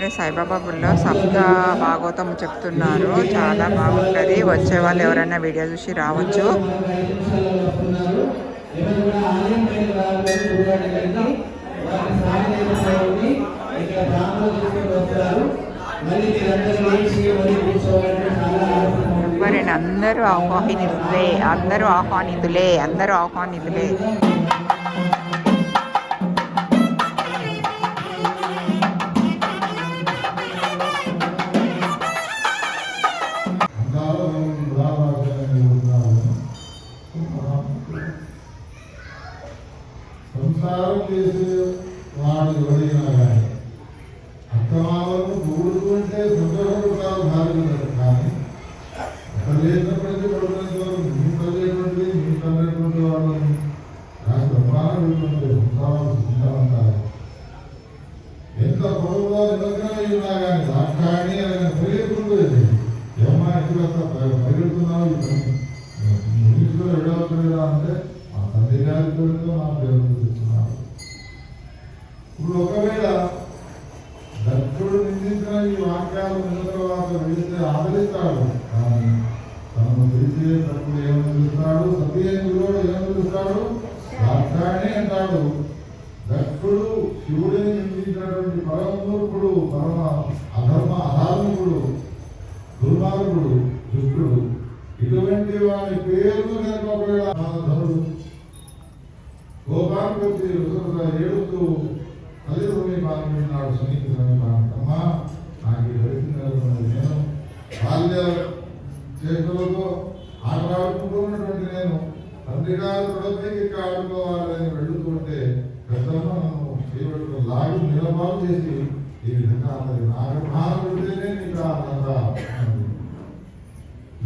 ఇక్కడ సాయిబాబా గుడిలో సప్త భాగవతం చెప్తున్నారు. చాలా బాగుంటుంది. వచ్చే వాళ్ళు ఎవరైనా వీడియో చూసి రావచ్చు. ఎవరైనా అందరూ ఆహ్వానితులే. అందరూ ఆహ్వానితులే. అందరూ ఆహ్వానితులే. వాడు ఎవరైనా కానీ అత్తమాలను కూడుకుంటే సంతోషపడతారు భార్యలు కానీ అక్కడ లేనప్పటికీ పడుతున్న వరకు మీ తల్లిటువంటి మీ తల్లిటువంటి వాళ్ళని నాకు బ్రహ్మాండం ఉంటుంది సంసారం సుఖంగా ఉంటారు ఎంత పొడవులో నిమగ్నమై ఉన్నా కానీ సాక్షాన్ని ఆయన పరిగెత్తుకుంటుంది ఏమ్మా ఎక్కడంతా పరిగెడుతున్నావు ఇంగ్లీష్లో ఎడవట్లేదా అంటే మా తండ్రి గారి పేరుతో నా పేరు తెచ్చున్నాడు ఇప్పుడు ఒకవేళ దక్షుడు నిందించిన ఈ వాక్యాలు విన్న తర్వాత వెళితే ఆదరిస్తాడు కానీ తనను పిలిచే తప్పుడు ఏమని పిలుస్తాడు? సత్యంగుడు ఏమని పిలుస్తాడు? సాక్షాన్ని అంటాడు. దక్షుడు శివుడిని నిందించినటువంటి పరమూర్ఖుడు పరమ అధర్మ అధార్మికుడు దుర్మార్గుడు దుష్టుడు. ఇటువంటి వారి పేర్లు కనుక ఒకవేళ ధనుడు గోపాలకు వచ్చి ఏడుస్తూ తల్లి సమీపానికి వెళ్ళినాడు సునీతి సమీపానికి అమ్మా నాకు ఈ పరిస్థితి నేను బాల్య చేతులతో ఆటలాడుకుంటున్నటువంటి నేను తండ్రి గారు తొడపైకి ఆడుకోవాలని వెళుతుంటే పెద్దలను నన్ను లాగి నిలబాటు చేసి ఈ విధంగా అన్నది. నాగభాగుడితేనే నీకు ఆనంద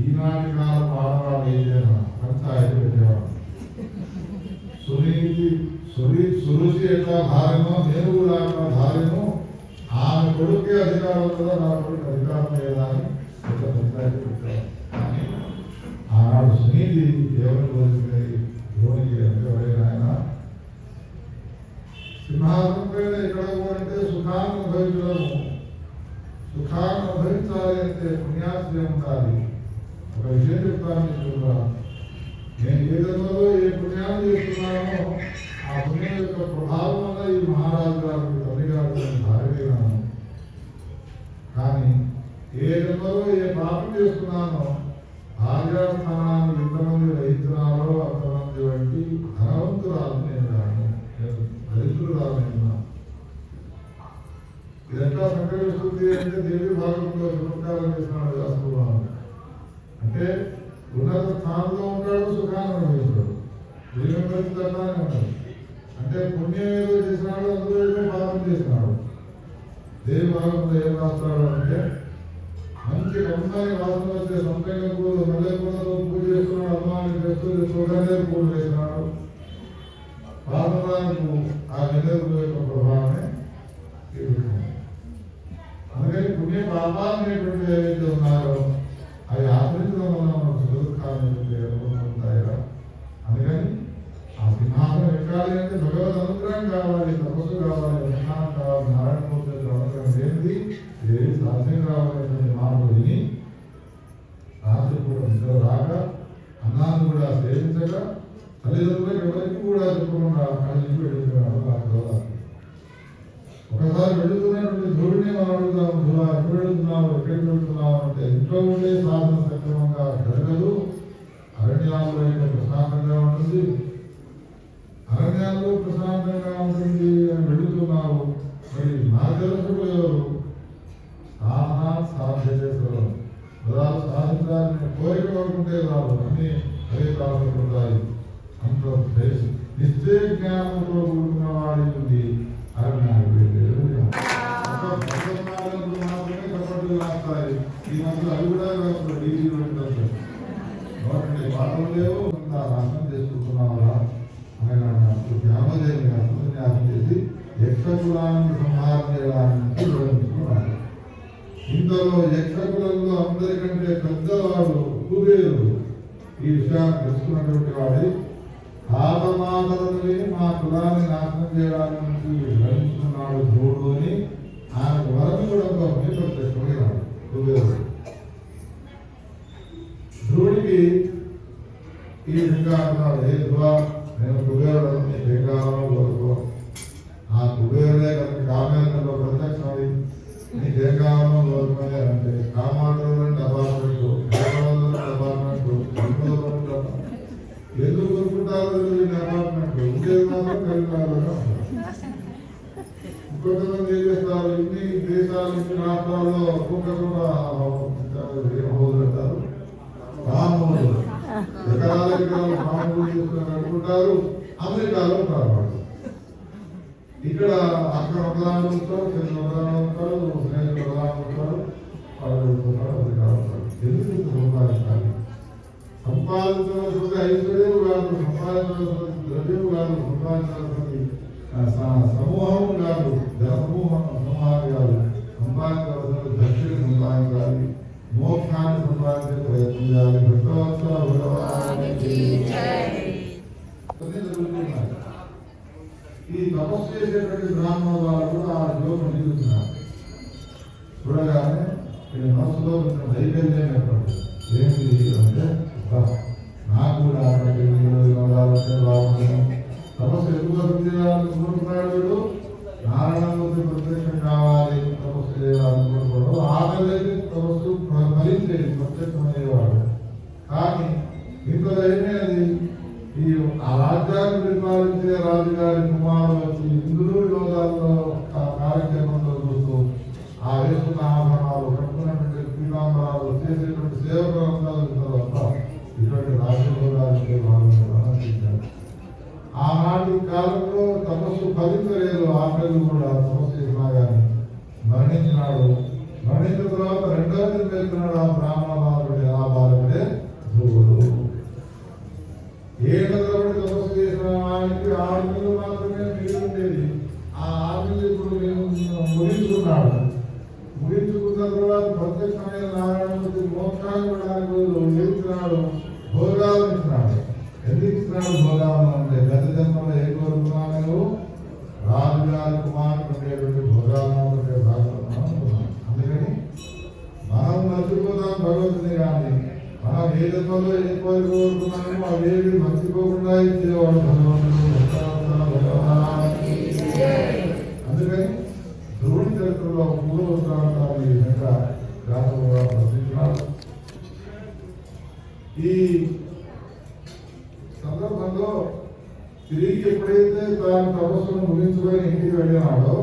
ఈనాటి కాలం ఆడవాడు ఏదైనా పంచాయతీ పెట్టేవాడు సునీతి సురి సురుచి ఎట్లా భార్యనో నేను కూడా అట్లా భార్యను ఆమె కొడుకే అధికారం ఉంటుందో నా కొడుకు అధికారం లేదా అని ఒక పంచాయతీ పెట్టారు కానీ ఆనాడు సునీతి దేవుని కోరికై ధోనికి అంటే ఆయన సింహాసనం పైన ఎక్కడ పోవాలంటే సుఖాన్ని అనుభవించడము సుఖాన్ని అనుభవించాలి అంటే పుణ్యాశ్రయం ఉండాలి ఒక విషయం చెప్తాను మీకు కూడా. నేను ఏ జన్మలో ఏ పుణ్యాన్ని చేస్తున్నానో ఆ పుణ్యం యొక్క ప్రభావం వల్ల ఈ మహారాజు గారు తల్లి గారు భార్యనాను కానీ ఏ జన్మలో ఏ పాపం చేస్తున్నానో ఆర్యాస్థానాన్ని ఎంతమంది వహిస్తున్నారో అంతమంది వంటి ధనవంతురాలు నేను రాను దరిద్రురాలు నేను కాను. ఇది ఎట్లా సంకల్పిస్తుంది అంటే దేవి భాగంలో చమత్కారం చేస్తున్నాడు వ్యాసభగవానుడు అంటే ఉన్నత స్థానంలో ఉంటాడు సుఖాన్ని అనుభవిస్తాడు. దేవుని పరిస్థితి ఉంటాడు. అంటే పుణ్యం ఏదో చేసినాడు అందులో ఏదో పాపం చేసినాడు. దేవి భాగంలో ఏం రాస్తాడు అంటే నుంచి కమ్మాయి వాసన వచ్చే సంపంగకు నల్లెప్పుడతో పూజ చేస్తున్నాడు అమ్మాయిని చేస్తూ చూడలే పూజ చేసినాడు. వాసనకు ఆ నిలవు యొక్క ప్రభావమే అందుకని పుణ్య పాపాలు అనేటువంటి ఏవైతే ఉన్నారో అవి ఆచరించడం వల్ల మనకు సుఖ దుఃఖాలు అందుకని ఆ సింహాసనం ఎక్కాలి అంటే భగవద్ అనుగ్రహం కావాలి తపస్సు కావాలి విజ్ఞానం కావాలి నారాయణ లేనిది ఏది సాధ్యం కావాలనేటువంటి మాటలు విని రాత్రి కూడా నిద్ర రాక అన్నాన్ని కూడా సేవించక తల్లిదండ్రులు ఎవరికి కూడా చెప్పకుండా అక్కడి నుంచి మరి మార్గదర్శకులు ఎవరు సాధన సాధ్యతలు పదాలు సాధించాలని కోరిక పడుకుంటే రాదు అన్ని అదే ప్రారంభపడతాయి అంత నిశ్చయ జ్ఞానంలో కూడిన వాడి ఉంది అని నాకు మాత్రమే కపటలు రాస్తాయి ఈ మధ్య అవి కూడా రాస్తారు డీజీ పెట్టారు నోటి పాటలు లేవు అంత నాశనం చేసుకుంటున్నావా అనగా జ్ఞానోదయం న్యాసం చేసి యక్షకులాన్ని సంహారం చేయడానికి వివరించుకున్నాడు ఇందులో యక్షకులలో అందరికంటే పెద్దవాడు కుబేరుడు ఈ విషయాన్ని తెలుసుకున్నటువంటి వాడి ఆదమాదలను విని మా కులాన్ని నాశనం చేయడానికి గ్రహించుకున్నాడు ధ్రువుడు అని ఆయన వరకు కూడా ఒక ప్రత్యక్షమైనాడు కుబేరుడు ధ్రువుడికి ఈ విధంగా అంటున్నాడు ఏ ధ్రువ నేను కుబేరుడు నీ బెంగారం కోరుకో. ఆ కుబేరుడే కనుక కామేంద్రంలో ప్రత్యక్షమై నీ బెంగారం కోరుకునే అంటే కామాంధ్రంలో అపార్ట్మెంట్ హైదరాబాద్లో అపార్ట్మెంట్ ఎందుకు కొనుక్కుంటారు అపార్ట్మెంట్ ఉండేది మాత్రం కలిగినారు ఇంకొంతమంది ఏం చేస్తారు? ఇన్ని దేశాలు ఇన్ని రాష్ట్రాల్లో ఒక్కొక్కరు ఏం హోదు పెట్టారు ఎకరాల ఎకరాలు ఫామ్ హౌస్ చేసుకొని అమెరికాలో ఉంటారు. ఇక్కడ అక్కడ ఒకదాని ఉంటారు చెల్లి ఒకదాని ఉంటారు స్నేహితులు ఒకదాని ఉంటారు. వాళ్ళు ఉంటారు అది కావాలి. ఎందుకు ఇంత సంపాదించాలి? సంపాదించవలసింది ఐశ్వర్యం కాదు సంపాదించవలసింది ద్రవ్యం కాదు సంపాదించవలసింది సమూహం కాదు జనసమూహం సమూహాలు కాదు. తపస్సు బ్రాహ్మణ వాళ్ళు కూడా ఆ యోగం నిలుస్తున్నారు. చూడగానే ఈ మనసులో కొంచెం ధైర్యం ఏర్పడింది ఏంటి అంటే నాకు కూడా అటువంటి వినోదాలంటే బాగుంటుంది తపస్సు ఎందుకు అభివృద్ధి చేయాలని వీడు నారాయణమూర్తి ప్రత్యక్షం కావాలి. తపస్సు చేయాలనుకుంటున్నాడు ఆకలి తపస్సు ఫలించేది ప్రత్యక్షమయ్యేవాడు. కానీ ఇంత ధైర్యమేది ఈ ఆ రాజ్యాన్ని పరిపాలించే రాజుగారి కుమారుడు వచ్చి ఇందులో యోగాల్లో ఆ కార్యక్రమంలో చూస్తూ ఆ వేసుకున్న ఆభరణాలు కట్టుకున్నటువంటి పీతాంబరాలు చేసేటువంటి సేవకులందరూ తర్వాత ఇటువంటి రాజయోగానికి వాళ్ళు ఆనాటి కాలంలో తపస్సు ఫలించలేదు ఆకలి కూడా తపస్సు చేసినా కానీ మరణించినాడు. మరణించిన తర్వాత రెండవ దిన వెళ్తున్నాడు ఆ బ్రాహ్మణ ఆయనకి మాత్రమే మిగిలి ఉండేది ఆ ఆరు ఇప్పుడు మేము ముగించుకున్నాడు ముగించుకున్న తర్వాత ప్రత్యక్షమైన నారాయణమూర్తి మోక్షాన్ని కూడా ఆయన ఇస్తున్నాడు భోగాలు ఇస్తున్నాడు ఎందుకు ఇస్తున్నాడు భోగాలను అంటే గత జన్మలో ఏ కోరుకున్నావు నువ్వు రాజుగారి కుమారుడు ఉండేటువంటి భోగాలను అందుకని మనం మర్చిపోతాం భగవంతుని కానీ మనం ఏ జన్మలో ఏ కోరిక కోరుకున్నామో అవేవి మర్చిపోకుండా ఇచ్చేవాడు భగవంతుడు. ఈ సందర్భంలో తిరిగి ఎప్పుడైతే తాను తపస్సును ముగించుకొని ఇంటికి వెళ్ళినాడో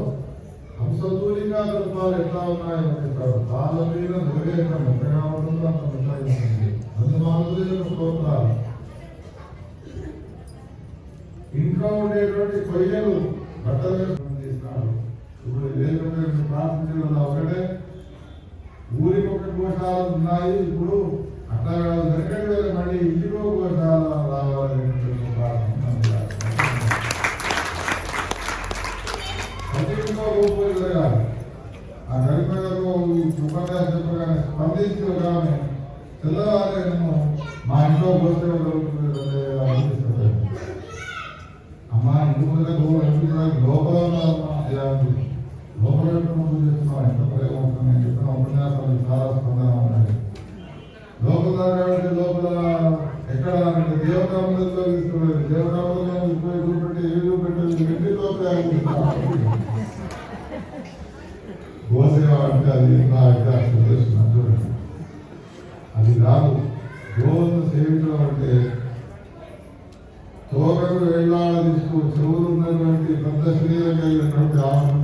హంసతూలిగా తత్వాలు ఎట్లా ఉన్నాయో చెప్తారు తాళ మీద నిర్వేదం ఎంతగా ఉంటుందో అంత మెత్తగా ఉంటుంది స్తోత్రాలు. ఇంట్లో ఉండేటువంటి కొయ్యలు బట్టలు వేసుకొని చేసినాడు. ఇప్పుడు లేకుండా ప్రార్థించడం ఒకటే ఊరికి ఒక గోశాల ఉన్నాయి. ఇప్పుడు వెనకటి మళ్ళీ ఇంటికో రావాలనేటువంటి ఆ గడిపేలకు ఉపన్యాసం చెప్పగానే స్పందించి ఒక ఆమె తెల్లవారే మా ఇంట్లో గోసేవ జరుగుతుంది ఇంటి ముందు లోపల లోపల ఎంత ప్రేమ ఉంటుంది చెప్పిన ఉపన్యాసాలు చాలా స్పందన ఉన్నాయి లోపల కాబట్టి లోపల ఎక్కడ అంటే దేవతా మందిరంలో తీసుకుపోయారు దేవతా మందిరంలో తీసుకుపోయి చూపెట్టి ఏ చూపెట్టి వెండి లోపల గోసేవ అంటే అది ఇంకా చూడండి అది కాదు గోవును సేవించడం అంటే తోకను వేళ్ళాడ తీసుకు చెవులు ఉన్నటువంటి పెద్ద శరీరం కలిగినటువంటి ఆమెను